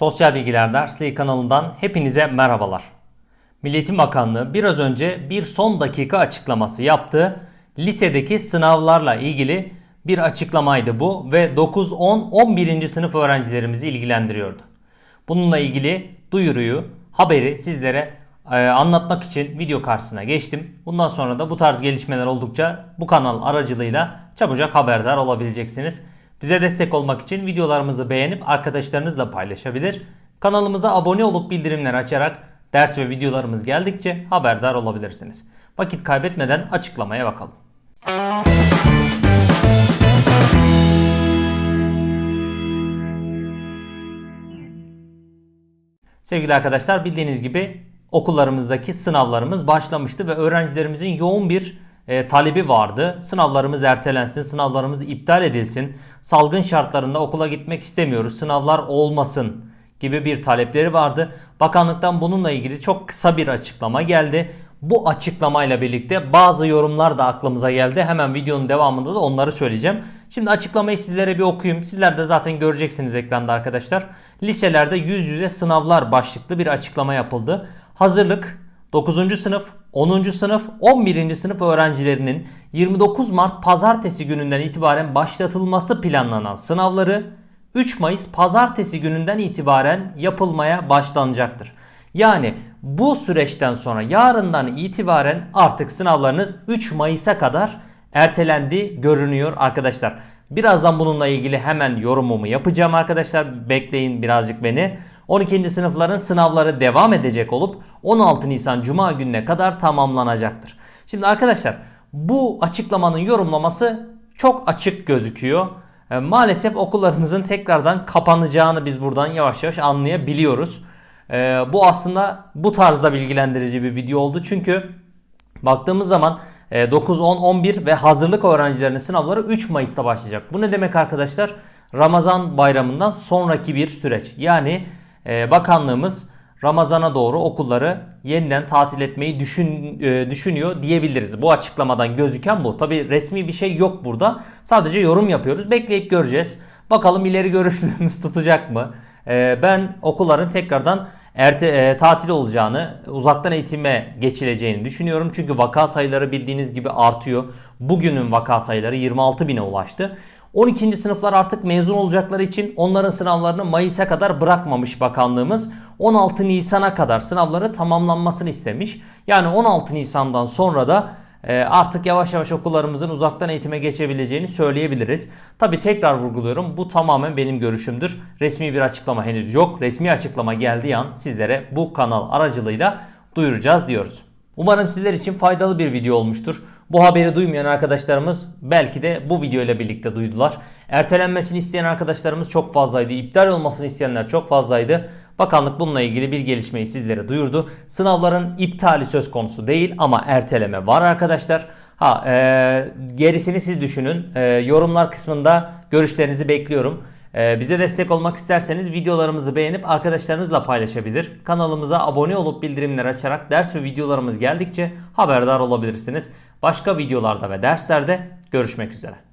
Sosyal Bilgiler Dersliği kanalından hepinize merhabalar. Milliyetin Bakanlığı biraz önce bir son dakika açıklaması yaptı. Lisedeki sınavlarla ilgili bir açıklamaydı bu ve 9, 10, 11. sınıf öğrencilerimizi ilgilendiriyordu. Bununla ilgili duyuruyu, haberi sizlere e, anlatmak için video karşısına geçtim. Bundan sonra da bu tarz gelişmeler oldukça bu kanal aracılığıyla çabucak haberdar olabileceksiniz. Bize destek olmak için videolarımızı beğenip arkadaşlarınızla paylaşabilir. Kanalımıza abone olup bildirimleri açarak ders ve videolarımız geldikçe haberdar olabilirsiniz. Vakit kaybetmeden açıklamaya bakalım. Sevgili arkadaşlar bildiğiniz gibi okullarımızdaki sınavlarımız başlamıştı ve öğrencilerimizin yoğun bir e, talebi vardı. Sınavlarımız ertelensin, sınavlarımız iptal edilsin, salgın şartlarında okula gitmek istemiyoruz, sınavlar olmasın gibi bir talepleri vardı. Bakanlıktan bununla ilgili çok kısa bir açıklama geldi. Bu açıklamayla birlikte bazı yorumlar da aklımıza geldi. Hemen videonun devamında da onları söyleyeceğim. Şimdi açıklamayı sizlere bir okuyayım. Sizler de zaten göreceksiniz ekranda arkadaşlar. Liselerde yüz yüze sınavlar başlıklı bir açıklama yapıldı. Hazırlık 9. sınıf, 10. sınıf, 11. sınıf öğrencilerinin 29 Mart pazartesi gününden itibaren başlatılması planlanan sınavları 3 Mayıs pazartesi gününden itibaren yapılmaya başlanacaktır. Yani bu süreçten sonra yarından itibaren artık sınavlarınız 3 Mayıs'a kadar ertelendi görünüyor arkadaşlar. Birazdan bununla ilgili hemen yorumumu yapacağım arkadaşlar. Bekleyin birazcık beni. 12. sınıfların sınavları devam edecek olup 16 Nisan Cuma gününe kadar tamamlanacaktır. Şimdi arkadaşlar bu açıklamanın yorumlaması çok açık gözüküyor. E, maalesef okullarımızın tekrardan kapanacağını biz buradan yavaş yavaş anlayabiliyoruz. E, bu aslında bu tarzda bilgilendirici bir video oldu. Çünkü baktığımız zaman 9, 10, 11 ve hazırlık öğrencilerinin sınavları 3 Mayıs'ta başlayacak. Bu ne demek arkadaşlar? Ramazan bayramından sonraki bir süreç. Yani bakanlığımız Ramazana doğru okulları yeniden tatil etmeyi düşün, e, düşünüyor diyebiliriz. Bu açıklamadan gözüken bu. Tabi resmi bir şey yok burada. Sadece yorum yapıyoruz. Bekleyip göreceğiz. Bakalım ileri görüşlülüğümüz tutacak mı? E, ben okulların tekrardan erte, e, tatil olacağını, uzaktan eğitime geçileceğini düşünüyorum. Çünkü vaka sayıları bildiğiniz gibi artıyor. Bugünün vaka sayıları 26 bine ulaştı. 12. sınıflar artık mezun olacakları için onların sınavlarını Mayıs'a kadar bırakmamış bakanlığımız. 16 Nisan'a kadar sınavları tamamlanmasını istemiş. Yani 16 Nisan'dan sonra da e, artık yavaş yavaş okullarımızın uzaktan eğitime geçebileceğini söyleyebiliriz. Tabi tekrar vurguluyorum bu tamamen benim görüşümdür. Resmi bir açıklama henüz yok. Resmi açıklama geldiği an sizlere bu kanal aracılığıyla duyuracağız diyoruz. Umarım sizler için faydalı bir video olmuştur. Bu haberi duymayan arkadaşlarımız belki de bu video ile birlikte duydular. Ertelenmesini isteyen arkadaşlarımız çok fazlaydı. İptal olmasını isteyenler çok fazlaydı. Bakanlık bununla ilgili bir gelişmeyi sizlere duyurdu. Sınavların iptali söz konusu değil ama erteleme var arkadaşlar. Ha e, gerisini siz düşünün. E, yorumlar kısmında görüşlerinizi bekliyorum. E, bize destek olmak isterseniz videolarımızı beğenip arkadaşlarınızla paylaşabilir. Kanalımıza abone olup bildirimleri açarak ders ve videolarımız geldikçe haberdar olabilirsiniz. Başka videolarda ve derslerde görüşmek üzere.